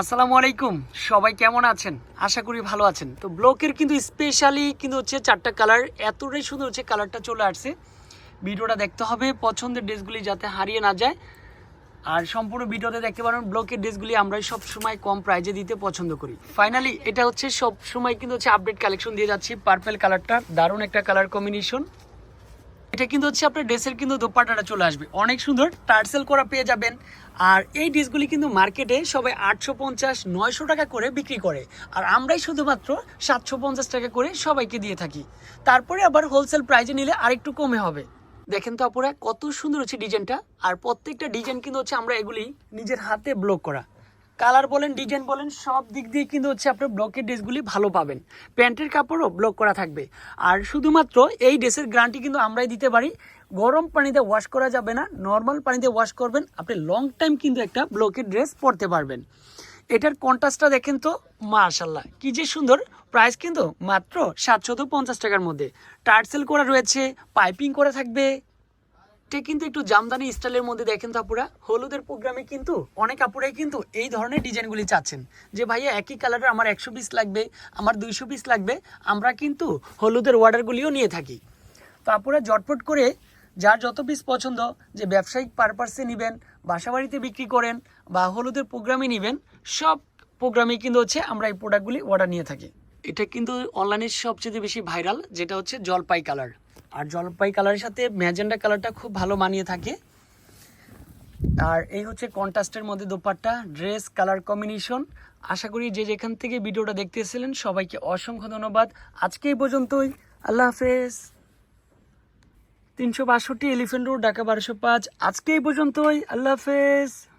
আসসালামু আলাইকুম। সবাই কেমন আছেন? আশা করি ভালো আছেন। তো ব্লকের কিন্তু স্পেশালি কিন্তু হচ্ছে চারটা কালার এতটাই সুন্দর হচ্ছে কালারটা চলে আসছে। ভিডিওটা দেখতে হবে, পছন্দের ড্রেসগুলি যাতে হারিয়ে না যায়। আর সম্পূর্ণ ভিডিওতে দেখতে পারেন ব্লকের ড্রেসগুলি আমরাই সব সময় কম প্রাইজে দিতে পছন্দ করি। ফাইনালি এটা হচ্ছে সব সময় কিন্তু হচ্ছে আপডেট কালেকশন দিয়ে যাচ্ছি পার্পেল কালারটা দারুণ একটা কালার কম্বিনেশন এটা কিন্তু হচ্ছে আপনার ড্রেসের কিন্তু দোপাট্টাটা চলে আসবে। অনেক সুন্দর টার্সেল করা পেয়ে যাবেন। আর এই ড্রেসগুলি কিন্তু মার্কেটে সবাই আটশো পঞ্চাশ, নয়শো টাকা করে বিক্রি করে। আর আমরাই শুধুমাত্র সাতশো পঞ্চাশ টাকা করে সবাইকে দিয়ে থাকি। তারপরে আবার হোলসেল প্রাইজে নিলে আরেকটু কমে হবে। দেখেন তো আপুরা, কত সুন্দর হচ্ছে ডিজাইনটা আর প্রত্যেকটা ডিজাইন কিন্তু হচ্ছে আমরা এগুলি নিজের হাতে ব্লক করা। কালার বলেন ডিজাইন বলেন, সব দিক দিয়ে কিন্তু হচ্ছে আপনার ব্লকের ড্রেসগুলি ভালো পাবেন। প্যান্টের কাপড়ও ব্লক করা থাকবে। আর শুধুমাত্র এই ড্রেসের গ্যারান্টি কিন্তু আমরাই দিতে পারি। গরম পানিতে ওয়াশ করা যাবে না নর্মাল পানিতে ওয়াশ করবেন, আপনি লং টাইম কিন্তু একটা ব্লকের ড্রেস পরতে পারবেন। এটার কন্ট্রাস্টটা দেখেন তো মাশাল্লাহ কি যে সুন্দর। প্রাইস কিন্তু মাত্র সাতশত পঞ্চাশ টাকার মধ্যে। টার্সেল করা রয়েছে পাইপিং করা থাকবে এটা কিন্তু একটু জামদানি স্টাইলের মধ্যে দেখেন তো আপুরা। হলুদের প্রোগ্রামে কিন্তু অনেক আপুরাই কিন্তু এই ধরনের ডিজাইনগুলি চাচ্ছেন। যে ভাইয়া একই কালারের আমার একশো পিস লাগবে, আমার দুইশো পিস লাগবে, আমরা কিন্তু হলুদের অর্ডারগুলিও নিয়ে থাকি। তো আপুরা জটপট করে যার যত পিস পছন্দ, যে ব্যবসায়িক পারপাসে নেবেন, বাসাবাড়িতে বিক্রি করেন বা হলুদের প্রোগ্রামে নেবেন, সব প্রোগ্রামে কিন্তু হচ্ছে আমরা এই প্রোডাক্টগুলি অর্ডার নিয়ে থাকি। এটা কিন্তু অনলাইনে সবচেয়ে বেশি ভাইরাল যেটা হচ্ছে জলপাই কালার আর জলপাই কালারের সাথে ম্যাজেন্ডা কালারটা খুব ভালো মানিয়ে থাকে। আর এই হচ্ছে কন্ট্রাস্টের মধ্যে দোপাট্টা, ড্রেস, কালার কম্বিনেশন। আশা করি যে যেখান থেকে ভিডিওটা দেখতেছিলেন সবাইকে অসংখ্য ধন্যবাদ। আজকে এই পর্যন্তই। আল্লাহ হাফেজ। তিনশো বাষট্টি এলিফেন্ট রোড, ঢাকা বারোশো পাঁচ। আজকে এই পর্যন্তই। আল্লাহ হাফেজ।